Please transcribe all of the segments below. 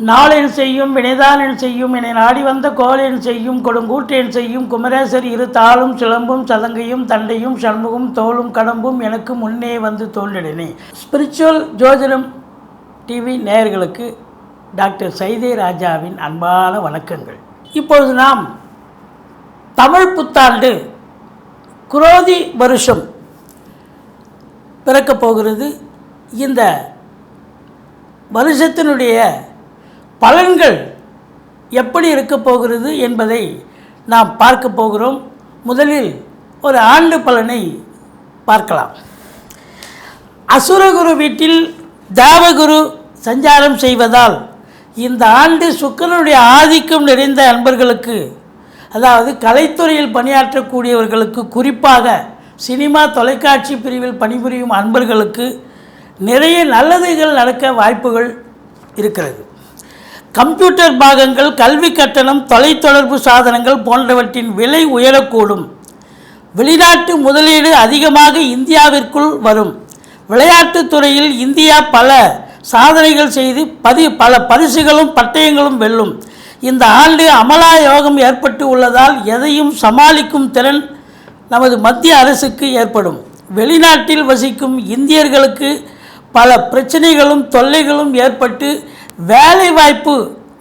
நாளின் செய்யும் வினைதானின் செய்யும் என நாடி வந்த கோலென் செய்யும் கொடுங்கூட்டேன் செய்யும் குமரேசர் இரு தாளும் சிலம்பும் சதங்கையும் தண்டையும் சண்முகம் தோளும் கடம்பும் எனக்கு முன்னே வந்து தோன்றினே ஸ்பிரிச்சுவல் ஜோதிடம் டிவி நேயர்களுக்கு டாக்டர் சைதே ராஜாவின் அன்பான வணக்கங்கள். இப்பொழுது நாம் தமிழ் புத்தாண்டு குரோதி வருஷம் பிறக்கப் போகிறது. இந்த வருஷத்தினுடைய பலன்கள் எப்படி இருக்கப் போகிறது என்பதை நாம் பார்க்க போகிறோம். முதலில் ஒரு ஆண்டு பலனை பார்க்கலாம். அசுரகுரு வீட்டில் தேவகுரு சஞ்சாரம் செய்வதால் இந்த ஆண்டு சுக்கிரனுடைய ஆதிக்கம் நிறைந்த அன்பர்களுக்கு அதாவது கலைத்துறையில் பணியாற்றக்கூடியவர்களுக்கு குறிப்பாக சினிமா தொலைக்காட்சி பிரிவில் பணிபுரியும் அன்பர்களுக்கு நிறைய நல்லதுகள் நடக்க வாய்ப்புகள் இருக்கிறது. கம்ப்யூட்டர் பாகங்கள் கல்வி கட்டணம் தொலைத்தொடர்பு சாதனங்கள் போன்றவற்றின் விலை உயரக்கூடும். வெளிநாட்டு முதலீடு அதிகமாக இந்தியாவிற்குள் வரும். விளையாட்டுத் துறையில் இந்தியா பல சாதனைகள் செய்து பதி பல பரிசுகளும் பட்டயங்களும் வெல்லும். இந்த ஆண்டு அமலா யோகம் ஏற்பட்டு உள்ளதால் எதையும் சமாளிக்கும் திறன் நமது மத்திய அரசுக்கு ஏற்படும். வெளிநாட்டில் வசிக்கும் இந்தியர்களுக்கு பல பிரச்சனைகளும் தொல்லைகளும் ஏற்பட்டு வேலைவாய்ப்பு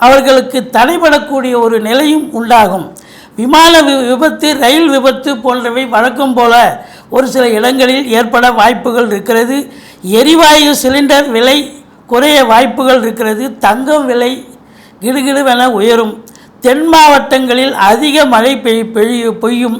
அவர்களுக்கு தடைபடக்கூடிய ஒரு நிலையும் உண்டாகும். விமான விபத்து ரயில் விபத்து போன்றவை வழக்கம் போல ஒரு சில இடங்களில் ஏற்பட வாய்ப்புகள் இருக்கிறது. எரிவாயு சிலிண்டர் விலை குறைய வாய்ப்புகள் இருக்கிறது. தங்கம் விலை கிடுகிடுவென உயரும். தென் மாவட்டங்களில் அதிக மழை பெய் பெய்யும்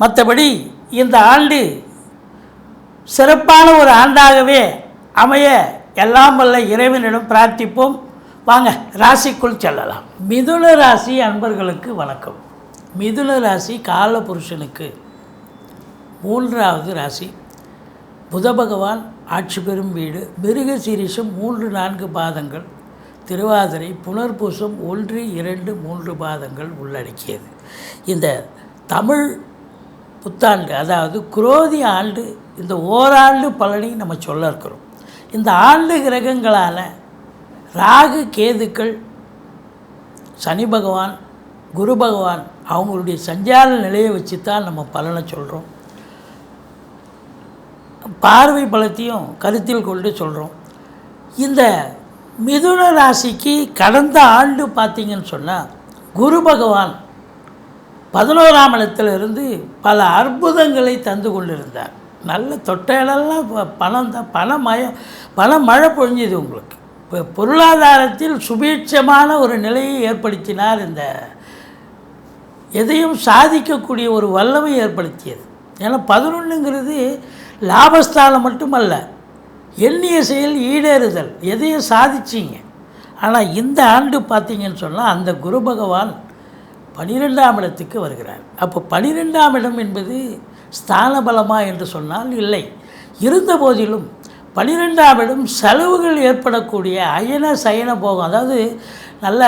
மற்றபடி இந்த ஆண்டு சிறப்பான ஒரு ஆண்டாகவே அமைய எல்லாம் வல்ல இறைவனிடம் பிரார்த்திப்போம். வாங்க ராசிக்குள் செல்லலாம். மிதுன ராசி அன்பர்களுக்கு வணக்கம். மிதுன ராசி கால புருஷனுக்கு மூன்றாவது ராசி. புத பகவான் ஆட்சி பெறும் வீடு. மிருக சீரிஷம் மூன்று நான்கு பாதங்கள். திருவாதிரை புனர்பூசம் ஒன்று இரண்டு மூன்று பாதங்கள் உள்ளடக்கியது. இந்த தமிழ் புத்தாண்டு அதாவது குரோதி ஆண்டு இந்த ஓராண்டு பலனை நம்ம சொல்ல இருக்கிறோம். இந்த ஆண்டு கிரகங்களால் ராகு கேதுக்கள் சனி பகவான் குரு பகவான் அவங்களுடைய சஞ்சார நிலையை வச்சு தான் நம்ம பலனை சொல்கிறோம் பார்வை பலத்தையும் கருத்தில் கொண்டு சொல்கிறோம் இந்த மிதுன ராசிக்கு கடந்த ஆண்டு பார்த்திங்கன்னு சொன்னால் குரு பகவான் பதினோராம் இடத்திலிருந்து பல அற்புதங்களை தந்து கொண்டிருந்தார். நல்ல தொட்டையிலெல்லாம் பணம் தான் பண மய பண மழை பொழிஞ்சுது உங்களுக்கு. இப்போ பொருளாதாரத்தில் சுபீட்சமான ஒரு நிலையை ஏற்படுத்தினார் இந்த எதையும் சாதிக்கக்கூடிய ஒரு வல்லமை ஏற்படுத்தியது. ஏன்னா பதினொன்றுங்கிறது லாபஸ்தானம் மட்டுமல்ல எண்ணிய செயல் ஈடேறுதல் எதையும் சாதிச்சிங்க. ஆனால் இந்த ஆண்டு பார்த்தீங்கன்னு சொன்னால் அந்த குரு பகவான் பனிரெண்டாம் இடத்துக்கு வருகிறார். அப்போ பனிரெண்டாம் இடம் என்பது ஸ்தான பலமா என்று சொன்னால் இல்லை. இருந்த போதிலும் பனிரெண்டாம் இடம் செலவுகள் ஏற்படக்கூடிய அயன சயன போகம் அதாவது நல்ல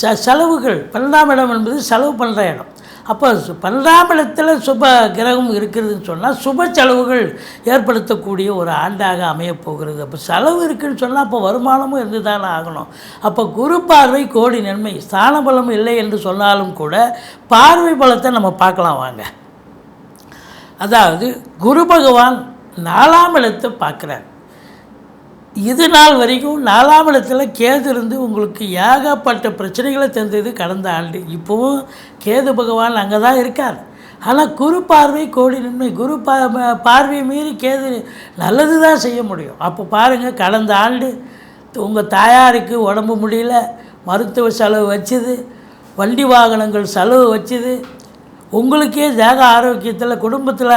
ச செலவுகள் பன்னெண்டாம் இடம் என்பது செலவு பண்ணுற இடம். அப்போ பன்னெண்டாம் இடத்துல சுப கிரகம் இருக்கிறதுன்னு சொன்னால் சுப செலவுகள் ஏற்படுத்தக்கூடிய ஒரு ஆண்டாக அமையப்போகிறது அப்போ செலவு இருக்குதுன்னு சொன்னால் அப்போ வருமானமும் இருந்து தானே ஆகணும். அப்போ குரு பார்வை கோடி நன்மை ஸ்தான பலம் இல்லை என்று சொன்னாலும் கூட பார்வை பலத்தை நம்ம பார்க்கலாம் வாங்க. அதாவது குரு பகவான் நாலாம் இடத்தை பார்க்குறார். இது நாள் வரைக்கும் நாலாம் இடத்துல கேது இருந்து உங்களுக்கு ஏகப்பட்ட பிரச்சனைகளை தந்தது கடந்த ஆண்டு. இப்போவும் கேது பகவான் அங்கே தான் இருக்கார். ஆனால் குரு பார்வை கோடி நன்மை குரு பா பார்வையை மீறி கேது நல்லது தான் செய்ய முடியும். அப்போ பாருங்கள் கடந்த ஆண்டு உங்கள் தாயாருக்கு உடம்பு முடியல மருத்துவ செலவு வச்சுது வண்டி வாகனங்கள் செலவு வச்சுது உங்களுக்கே தேக ஆரோக்கியத்தில் குடும்பத்தில்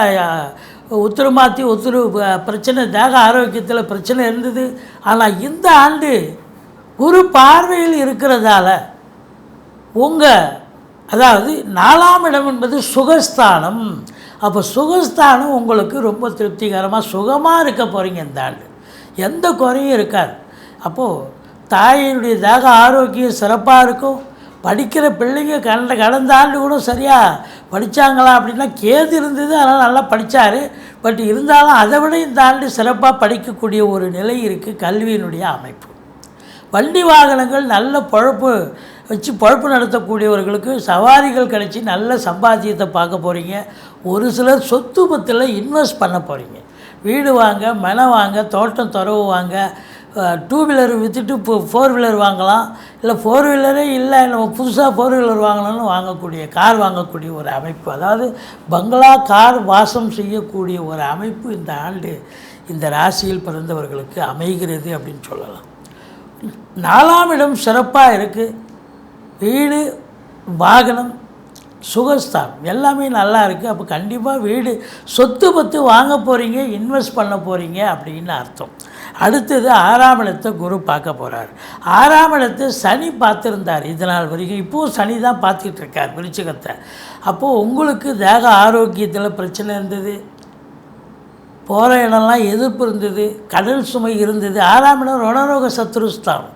உத்தரவு மாற்றி உத்தரவு பிரச்சனை தேக ஆரோக்கியத்தில் பிரச்சனை இருந்தது. ஆனால் இந்த ஆண்டு குரு பார்வையில் இருக்கிறதால உங்கள் அதாவது நாலாம் இடம் என்பது சுகஸ்தானம். அப்போ சுகஸ்தானம் உங்களுக்கு ரொம்ப திருப்திகரமாக சுகமாக இருக்க போகிறீங்க இந்த ஆண்டு. எந்த குறையும் இருக்காது. அப்போது தாயினுடைய தேக ஆரோக்கியம் சிறப்பாக இருக்கும். படிக்கிற பிள்ளைங்க கடந்த கடந்த ஆண்டு கூட சரியாக படித்தாங்களா அப்படின்னா கேது இருந்தது அதனால் நல்லா படித்தார் பட் இருந்தாலும் அதை விட இந்த ஆண்டு சிறப்பாக படிக்கக்கூடிய ஒரு நிலை இருக்குது கல்வியினுடைய அமைப்பு. வண்டி வாகனங்கள் நல்ல பொழப்பு வச்சு பொழப்பு நடத்தக்கூடியவர்களுக்கு சவாரிகள் கிடைச்சி நல்ல சம்பாத்தியத்தை பார்க்க போகிறீங்க ஒரு சிலர் சொத்து பத்தில் இன்வெஸ்ட் பண்ண போகிறீங்க வீடு வாங்க மனை வாங்க தோட்டம் துறவு வாங்க டூ வீலர் விற்றுட்டு இப்போ ஃபோர் வீலர் வாங்கலாம். இல்லை ஃபோர் வீலரே இல்லை நம்ம புதுசாக ஃபோர் வீலர் வாங்கணும்னு வாங்கக்கூடிய கார் வாங்கக்கூடிய ஒரு அமைப்பு. அதாவது பங்களா கார் வாசம் செய்யக்கூடிய ஒரு அமைப்பு இந்த ஆண்டு இந்த ராசியில் பிறந்தவர்களுக்கு அமைகிறது அப்படின்னு சொல்லலாம். நாலாம் இடம் சிறப்பாக இருக்குது வீடு வாகனம் சுகஸ்தான் எல்லாமே நல்லா இருக்குது அப்போ கண்டிப்பாக வீடு சொத்து பத்து வாங்க போகிறீங்க இன்வெஸ்ட் பண்ண போகிறீங்க அப்படின்னு அர்த்தம். அடுத்தது ஆறாம் இடத்தை குரு பார்க்க போகிறார் ஆறாம் இடத்தை சனி பார்த்துருந்தார். இது நாள் வரைக்கும் இப்போவும் சனி தான் பார்த்துக்கிட்டு இருக்கார் விருச்சிகத்தை. அப்போது உங்களுக்கு தேக ஆரோக்கியத்தில் பிரச்சனை இருந்தது. போகிற இடம்லாம் எதிர்ப்பு இருந்தது. கடல் சுமை இருந்தது. ஆறாம் இடம் ரொணரோக சத்ருஸ்தானம்.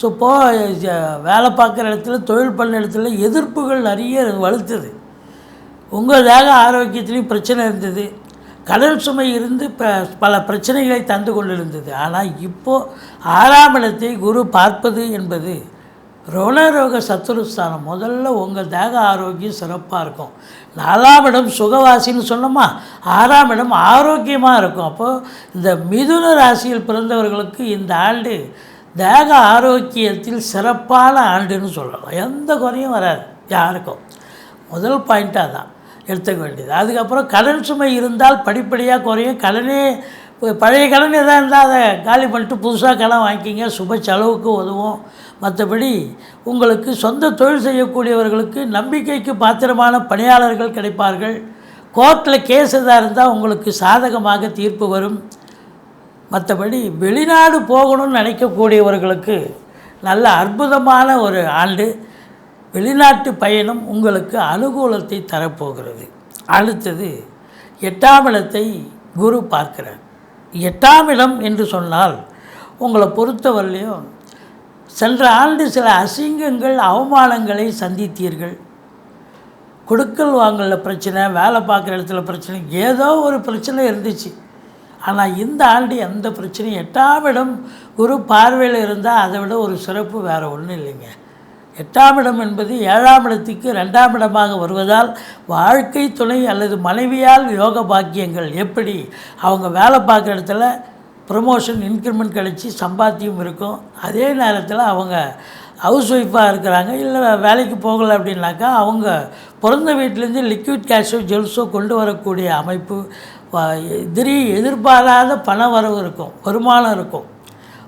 ஸோ போ வேலை பார்க்குற இடத்துல தொழில் பண்ண இடத்துல எதிர்ப்புகள் நிறைய வலுத்துது. உங்கள் தேக ஆரோக்கியத்துலேயும் பிரச்சனை இருந்தது. கடல் சுமை இருந்து ப பல பிரச்சனைகளை தந்து கொண்டிருந்தது. ஆனால் இப்போது ஆறாம் இடத்தை குரு பார்ப்பது என்பது ரோணரோக சத்துருஸ்தானம். முதல்ல உங்கள் தேக ஆரோக்கியம் சிறப்பாக இருக்கும். நாலாம் இடம் சுகவாசின்னு சொன்னோமா? ஆறாம் இடம் ஆரோக்கியமாக இருக்கும். அப்போது இந்த மிதுன ராசியில் பிறந்தவர்களுக்கு இந்த ஆண்டு தேக ஆரோக்கியத்தில் சிறப்பான ஆண்டுன்னு சொல்லலாம். எந்த குறையும் வராது. யாருக்கும். முதல் பாயிண்ட்டாக தான் எடுத்துக்க வேண்டியது. அதுக்கப்புறம் கடன் சுமை இருந்தால் படிப்படியாக குறையும். கடனே இப்போ பழைய கடன் எதாக இருந்தால் அதை காலி பண்ணிட்டு புதுசாக கடன் வாங்கிக்கிங்க. சுப செலவுக்கு உதவும். மற்றபடி உங்களுக்கு சொந்த தொழில் செய்யக்கூடியவர்களுக்கு நம்பிக்கைக்கு பாத்திரமான பணியாளர்கள் கிடைப்பார்கள். கோர்ட்டில் கேஸ் எதாக இருந்தால் உங்களுக்கு சாதகமாக தீர்ப்பு வரும். மற்றபடி வெளிநாடு போகணும்னு நினைக்கக்கூடியவர்களுக்கு நல்ல அற்புதமான ஒரு ஆண்டு. வெளிநாட்டு பயணம் உங்களுக்கு அனுகூலத்தை தரப்போகிறது. அடுத்தது எட்டாம் இடத்தை குரு பார்க்கிறார். எட்டாம் இடம் என்று சொன்னால் உங்களை பொறுத்தவரையிலையும் சென்ற ஆண்டு சில அசிங்கங்கள் அவமானங்களை சந்தித்தீர்கள். கொடுக்கல் வாங்கல பிரச்சனை வேலை பார்க்குற இடத்துல பிரச்சனை ஏதோ ஒரு பிரச்சனை இருந்துச்சு. ஆனால் இந்த ஆண்டு எந்த பிரச்சனையும் எட்டாம் இடம் குரு பார்வையில் இருந்தால் அதை விட ஒரு சிறப்பு வேறு ஒன்றும் இல்லைங்க. எட்டாம் இடம் என்பது ஏழாம் இடத்துக்கு ரெண்டாம் இடமாக வருவதால் வாழ்க்கை துணை அல்லது மனைவியால் யோக பாக்கியங்கள் எப்படி? அவங்க வேலை பார்க்குற இடத்துல ப்ரமோஷன் இன்க்ரிமெண்ட் கிடச்சி சம்பாத்தியம் இருக்கும். அதே நேரத்தில் அவங்க ஹவுஸ் ஒய்ஃபாக இருக்கிறாங்க. இல்லை வேலைக்கு போகலை அப்படின்னாக்கா அவங்க பிறந்த வீட்டிலேருந்து லிக்விட் கேஷோ ஜெல்ஸோ கொண்டு வரக்கூடிய அமைப்பு எதிரி எதிர்பாராத பண வரவு இருக்கும் வருமானம் இருக்கும்.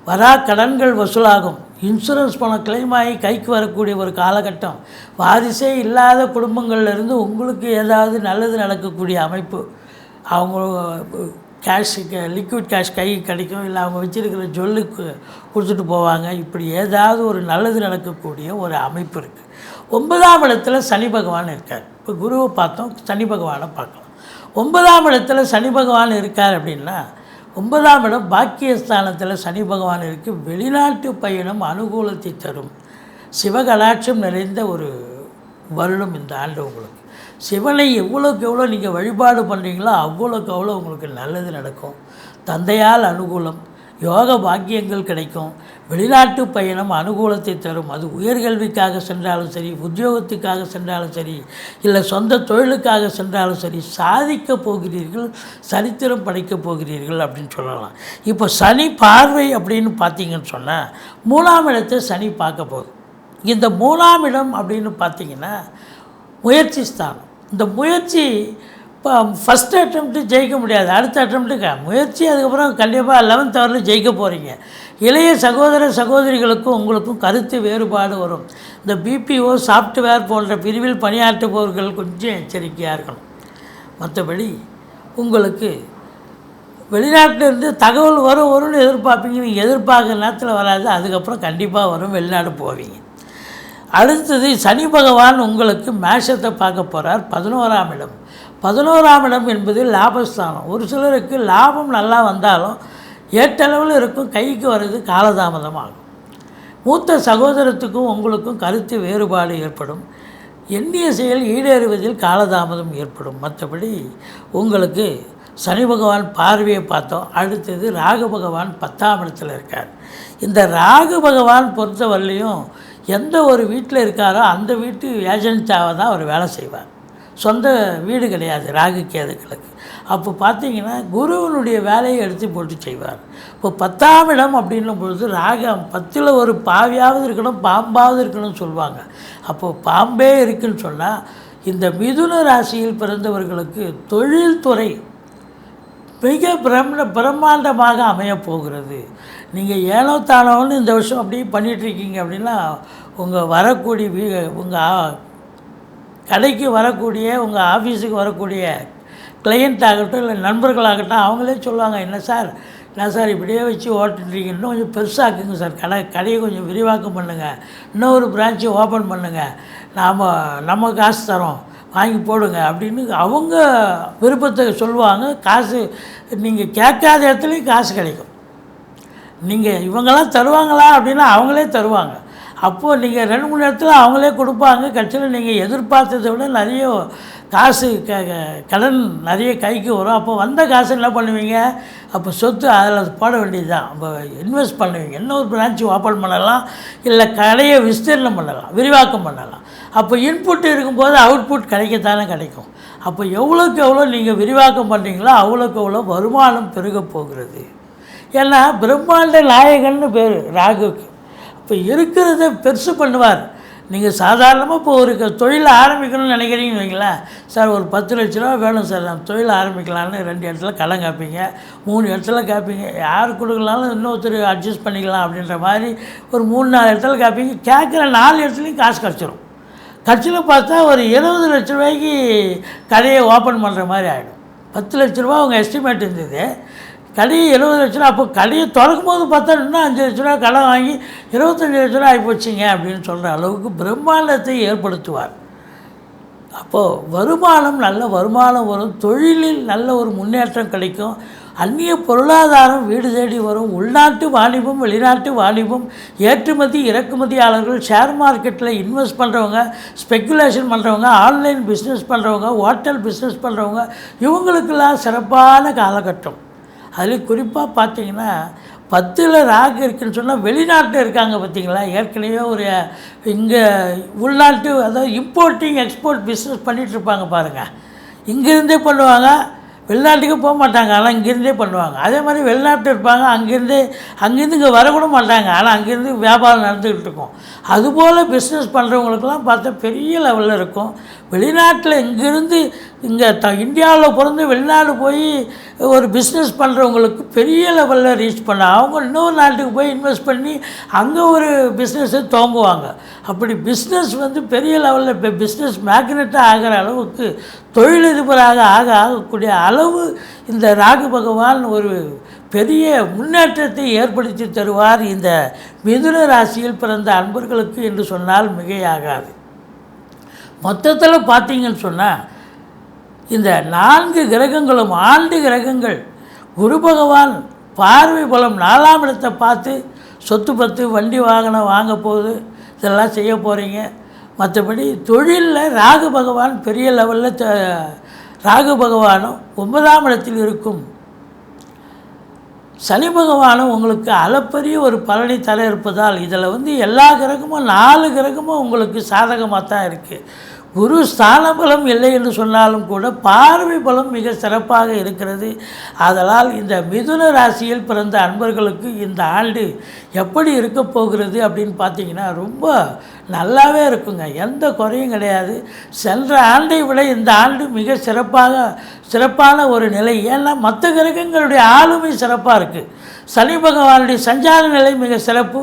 வரா கடன்கள் வசூலாகும். இன்சூரன்ஸ் பணம் கிளைம் ஆகி கைக்கு வரக்கூடிய ஒரு காலகட்டம். வாரிசே இல்லாத குடும்பங்கள்லேருந்து உங்களுக்கு ஏதாவது நல்லது நடக்கக்கூடிய அமைப்பு. அவங்க கேஷ் லிக்விட் கேஷ் கை கிடைக்கும். இல்லை அவங்க வச்சுருக்கிற ஜொல்லுக்கு கொடுத்துட்டு போவாங்க. இப்படி ஏதாவது ஒரு நல்லது நடக்கக்கூடிய ஒரு அமைப்பு இருக்குது ஒன்பதாம் இடத்துல சனி பகவான் இருக்கார். இப்போ குருவை பார்த்தோம். சனி பகவானை பார்க்கலாம். ஒன்பதாம் இடத்துல சனி பகவான் இருக்கார் அப்படின்னா ஒன்பதாம் இடம் பாக்கியஸ்தானத்தில் சனி பகவான் இருக்கு. வெளிநாட்டு பயணம் அனுகூலத்தை தரும். சிவகலாட்சம் நிறைந்த ஒரு வருடம் இந்த ஆண்டு உங்களுக்கு. சிவனை எவ்வளோக்கு எவ்வளோ நீங்கள் வழிபாடு பண்ணுறீங்களோ அவ்வளோக்கு அவ்வளோ உங்களுக்கு நல்லது நடக்கும். தந்தையால் அனுகூலம். யோக பாக்கியங்கள் கிடைக்கும். வெளிநாட்டு பயணம் அனுகூலத்தை தரும். அது உயர்கல்விக்காக சென்றாலும் சரி உத்தியோகத்துக்காக சென்றாலும் சரி இல்லை சொந்த தொழிலுக்காக சென்றாலும் சரி சாதிக்க போகிறீர்கள் சரித்திரம் படைக்கப் போகிறீர்கள் அப்படின்னு சொல்லலாம். இப்போ சனி பார்வை அப்படின்னு பார்த்தீங்கன்னு சொன்னால் மூணாம் இடத்தை சனி பார்க்க போகுது. இந்த மூணாம் இடம் அப்படின்னு பார்த்தீங்கன்னா முயற்சி ஸ்தானம். இந்த முயற்சி இப்போ ஃபஸ்ட் அட்டம்ப்ட்டு ஜெயிக்க முடியாது. அடுத்த அட்டம்ப்ட்டுக்கு முயற்சி அதுக்கப்புறம் கண்டிப்பாக லெவன்த் அவரில் ஜெயிக்க போகிறீங்க இளைய சகோதர சகோதரிகளுக்கும் உங்களுக்கும் கருத்து வேறுபாடு வரும். இந்த பிபிஓ சாஃப்ட்வேர் போன்ற பிரிவில் பணியாற்றுபவர்கள் கொஞ்சம் எச்சரிக்கையாக இருக்கணும் மற்றபடி உங்களுக்கு வெளிநாட்டிலேருந்து தகவல் வரும் வரும்னு எதிர்பார்ப்பீங்க. நீங்கள் எதிர்பார்க்குற நேரத்தில் வராது. அதுக்கப்புறம் கண்டிப்பாக வரும். வெளிநாடு போவீங்க. அடுத்தது சனி பகவான் உங்களுக்கு மேஷத்தை பார்க்க போகிறார் பதினோராம் இடம். பதினோராம் இடம் என்பது லாபஸ்தானம். ஒரு சிலருக்கு லாபம் நல்லா வந்தாலும் ஏற்றளவில் இருக்கும் கைக்கு வர்றது காலதாமதமாகும். மூத்த சகோதரத்துக்கும் உங்களுக்கும் கருத்து வேறுபாடு ஏற்படும். எண்ணிய செயல் ஈடேறுவதில் காலதாமதம் ஏற்படும். மற்றபடி உங்களுக்கு சனி பகவான் பார்வையை பார்த்தோம். அடுத்தது ராகு பகவான் பத்தாம் இடத்தில் இருக்கார். இந்த ராகு பகவான் பொறுத்தவரையிலையும் எந்த ஒரு வீட்டில் இருக்காரோ அந்த வீட்டு ஏஜென்ட்டாக தான் அவர் வேலை செய்வார். சொந்த வீடு கிடையாது ராகு கேதுக்களுக்கு. அப்போ பார்த்தீங்கன்னா குருவனுடைய வேலையை எடுத்து போட்டு செய்வார். இப்போ பத்தாம் இடம் அப்படின்னும் பொழுது ராகம் பத்தில் ஒரு பாவியாவது இருக்கணும் பாம்பாவது இருக்கணும்னு சொல்லுவாங்க. அப்போது பாம்பே இருக்குன்னு சொன்னால் இந்த மிதுன ராசியில் பிறந்தவர்களுக்கு தொழில்துறை மிக பிரம்ம பிரம்மாண்டமாக அமையப் போகிறது. நீங்கள் ஏனோ தானோன்னு இந்த வருஷம் அப்படியே பண்ணிகிட்ருக்கீங்க அப்படின்னா உங்கள் வரக்கூடிய வீ உங்கள் கடைக்கு வரக்கூடிய உங்கள் ஆஃபீஸுக்கு வரக்கூடிய கிளையண்ட் ஆகட்டும் இல்லை நண்பர்களாகட்டும் அவங்களே சொல்லுவாங்க என்ன சார்? என்ன சார் இப்படியே வச்சு ஓட்டுறீங்க இன்னும் கொஞ்சம் பெருசாக்குங்க சார். கடை கடையை கொஞ்சம் விரிவாக்கம் பண்ணுங்கள் இன்னொரு பிரான்ச்சை ஓப்பன் பண்ணுங்கள் நாம் நம்ம காசு தரோம். வாங்கி போடுங்க. அப்படின்னு அவங்க விருப்பத்தை சொல்லுவாங்க. காசு நீங்கள் கேட்காத இடத்துலையும் காசு கிடைக்கும். நீங்கள் இவங்கெல்லாம் தருவாங்களா அப்படின்னா அவங்களே தருவாங்க. அப்போது நீங்கள் ரெண்டு மூணு இடத்துல அவங்களே கொடுப்பாங்க. கட்சியில் நீங்கள் எதிர்பார்த்ததை விட நிறைய காசு க க- கடன் நிறைய கைக்கு வரும். அப்போ வந்த காசு என்ன பண்ணுவீங்க? அப்போ சொத்து அதில் போட வேண்டியது தான் அப்போ இன்வெஸ்ட் பண்ணுவீங்க. இன்னொரு பிரான்ச்சு ஓப்பன் பண்ணலாம்? இல்லை கடையை விஸ்தீர்ணம் பண்ணலாம். விரிவாக்கம் பண்ணலாம். அப்போ இன்புட் இருக்கும்போது அவுட்புட் கிடைக்கத்தானே கிடைக்கும். அப்போ எவ்வளோக்கு எவ்வளோ நீங்கள் விரிவாக்கம் பண்ணுறீங்களோ அவ்வளோக்கு எவ்வளோ வருமானம் பெருக போகிறது. ஏன்னா பிரம்மாண்ட நாயகன்னு பேர் ராகுக்கு. இப்போ இருக்கிறத பெருசு பண்ணுவார். நீங்கள் சாதாரணமாக இப்போ ஒரு தொழில் ஆரம்பிக்கணும்னு நினைக்கிறீங்கன்னு வைங்களேன். சார் ஒரு பத்து லட்ச ரூபா வேணும் சார். நான் தொழில் ஆரம்பிக்கலான்னு ரெண்டு இடத்துல கடன் காப்பீங்க. மூணு இடத்துல காப்பீங்க. யார் கொடுக்கலாலும் இன்னொருத்தர் அட்ஜஸ்ட் பண்ணிக்கலாம் அப்படின்ற மாதிரி ஒரு மூணு நாலு இடத்துல காப்பீங்க. கேட்குற நாலு இடத்துலையும் காசு கிடச்சிரும். கட்சியில் பார்த்தா ஒரு இருபது லட்ச ரூபாய்க்கு கடையை ஓப்பன் பண்ணுற மாதிரி ஆகிடும் பத்து லட்ச ரூபா அவங்க எஸ்டிமேட் இருந்தது. கடையை எழுபது லட்ச ரூபா அப்போ கடையை திறக்கும் போது பார்த்தா இன்னும் அஞ்சு லட்ச ரூபா கடன் வாங்கி இருபத்தஞ்சி லட்ச ரூபா ஆகிப்போச்சிங்க அப்படின்னு சொல்கிற அளவுக்கு பிரம்மாண்டத்தை ஏற்படுத்துவார். அப்போது வருமானம் நல்ல வருமானம் வரும். தொழிலில் நல்ல ஒரு முன்னேற்றம் கிடைக்கும். அந்நிய பொருளாதாரம் வீடு தேடி வரும். உள்நாட்டு வாணிபம் வெளிநாட்டு வாணிபம் ஏற்றுமதி இறக்குமதியாளர்கள் ஷேர் மார்க்கெட்டில் இன்வெஸ்ட் பண்ணுறவங்க ஸ்பெக்குலேஷன் பண்ணுறவங்க ஆன்லைன் பிஸ்னஸ் பண்ணுறவங்க ஹோட்டல் பிஸ்னஸ் பண்ணுறவங்க இவங்களுக்கெல்லாம் சிறப்பான காலகட்டம். அதுலேயும் குறிப்பாக பார்த்தீங்கன்னா பத்தில் ராகு இருக்குன்னு சொன்னால் வெளிநாட்டில் இருக்காங்க பார்த்தீங்களா ஏற்கனவே ஒரு இங்கே உள்நாட்டு அதாவது இம்போர்ட்டிங் எக்ஸ்போர்ட் பிஸ்னஸ் பண்ணிகிட்டு இருப்பாங்க பாருங்கள் இங்கேருந்தே பண்ணுவாங்க வெளிநாட்டுக்கு போக மாட்டாங்க ஆனால் இங்கேருந்தே பண்ணுவாங்க. அதே மாதிரி வெளிநாட்டில் இருப்பாங்க அங்கேருந்தே அங்கேருந்து இங்கே வரக்கூட மாட்டாங்க ஆனால் அங்கேருந்து வியாபாரம் நடந்துக்கிட்டு இருக்கும். அதுபோல் பிஸ்னஸ் பண்ணுறவங்களுக்கெல்லாம் பார்த்தா பெரிய லெவலில் இருக்கும். வெளிநாட்டில் இங்கேருந்து இங்கே த இந்தியாவில் பிறந்து வெளிநாடு போய் ஒரு பிஸ்னஸ் பண்ணுறவங்களுக்கு பெரிய லெவலில் ரீச் பண்ண அவங்க இன்னொரு நாட்டுக்கு போய் இன்வெஸ்ட் பண்ணி அங்கே ஒரு பிஸ்னஸை துவங்குவாங்க. அப்படி பிஸ்னஸ் வந்து பெரிய லெவலில் இப்போ பிஸ்னஸ் மேக்னெட்டாக ஆகிற அளவுக்கு தொழிலதிபராக ஆக ஆகக்கூடிய அளவு இந்த ராகு பகவான் ஒரு பெரிய முன்னேற்றத்தை ஏற்படுத்தி தருவார். இந்த மிதுன ராசியில் பிறந்த அன்பர்களுக்கு என்று சொன்னால் மிகையாகாது. மொத்தத்தில் பார்த்தீங்கன்னு சொன்னால் இந்த நான்கு கிரகங்களும் ஆண்டு கிரகங்கள் குரு பகவான் பார்வை பலம் நாலாம் இடத்தை பார்த்து சொத்து பத்து வண்டி வாகனம் வாங்க போகுது இதெல்லாம் செய்ய போகிறீங்க மற்றபடி தொழிலில் ராகு பகவான் பெரிய லெவலில் ராகு பகவானும் ஒன்பதாம் இடத்தில் இருக்கும். சனி பகவானும் உங்களுக்கு அளப்பரிய ஒரு பலனை தர இருப்பதால் இதில் வந்து எல்லா கிரகமும் நாலு கிரகமும் உங்களுக்கு சாதகமாக தான் இருக்குது குரு ஸ்தான பலம் இல்லை என்று சொன்னாலும் கூட பார்வை பலம் மிக சிறப்பாக இருக்கிறது. அதனால் இந்த மிதுன ராசியில் பிறந்த அன்பர்களுக்கு இந்த ஆண்டு எப்படி இருக்க போகிறது அப்படின்னு பார்த்தீங்கன்னா ரொம்ப நல்லாவே இருக்குங்க. எந்த குறையும் கிடையாது. சென்ற ஆண்டை விட இந்த ஆண்டு மிக சிறப்பாக சிறப்பான ஒரு நிலை. ஏன்னா மற்ற கிரகங்களுடைய ஆளுமை சிறப்பாக இருக்குது சனி பகவானுடைய சஞ்சார நிலை மிக சிறப்பு.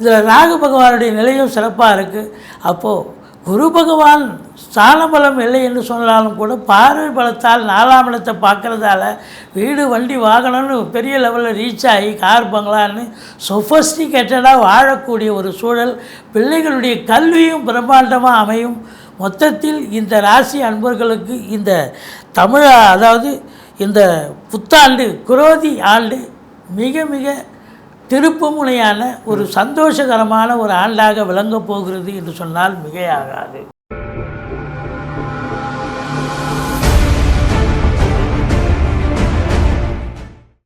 இதில் ராகு பகவானுடைய நிலையும் சிறப்பாக இருக்குது அப்போது குரு பகவான் ஸ்தான பலம் இல்லை என்று சொன்னாலும் கூட பார்வை பலத்தால் நாலாம் இடத்தை பார்க்குறதால வீடு வண்டி வாகனம்னு பெரிய லெவலில் ரீச் ஆகி கார் பங்களான்னு சொஃபஸ்டிகேட்டடாக வாழக்கூடிய ஒரு சூழல் பிள்ளைகளுடைய கல்வியும் பிரம்மாண்டமாக அமையும். மொத்தத்தில் இந்த ராசி அன்பர்களுக்கு இந்த தமிழ அதாவது இந்த புத்தாண்டு குரோதி ஆண்டு மிக மிக திருப்புமுனையான ஒரு சந்தோஷகரமான ஒரு ஆண்டாக விளங்கப் போகிறது என்று சொன்னால் மிகையாகாது.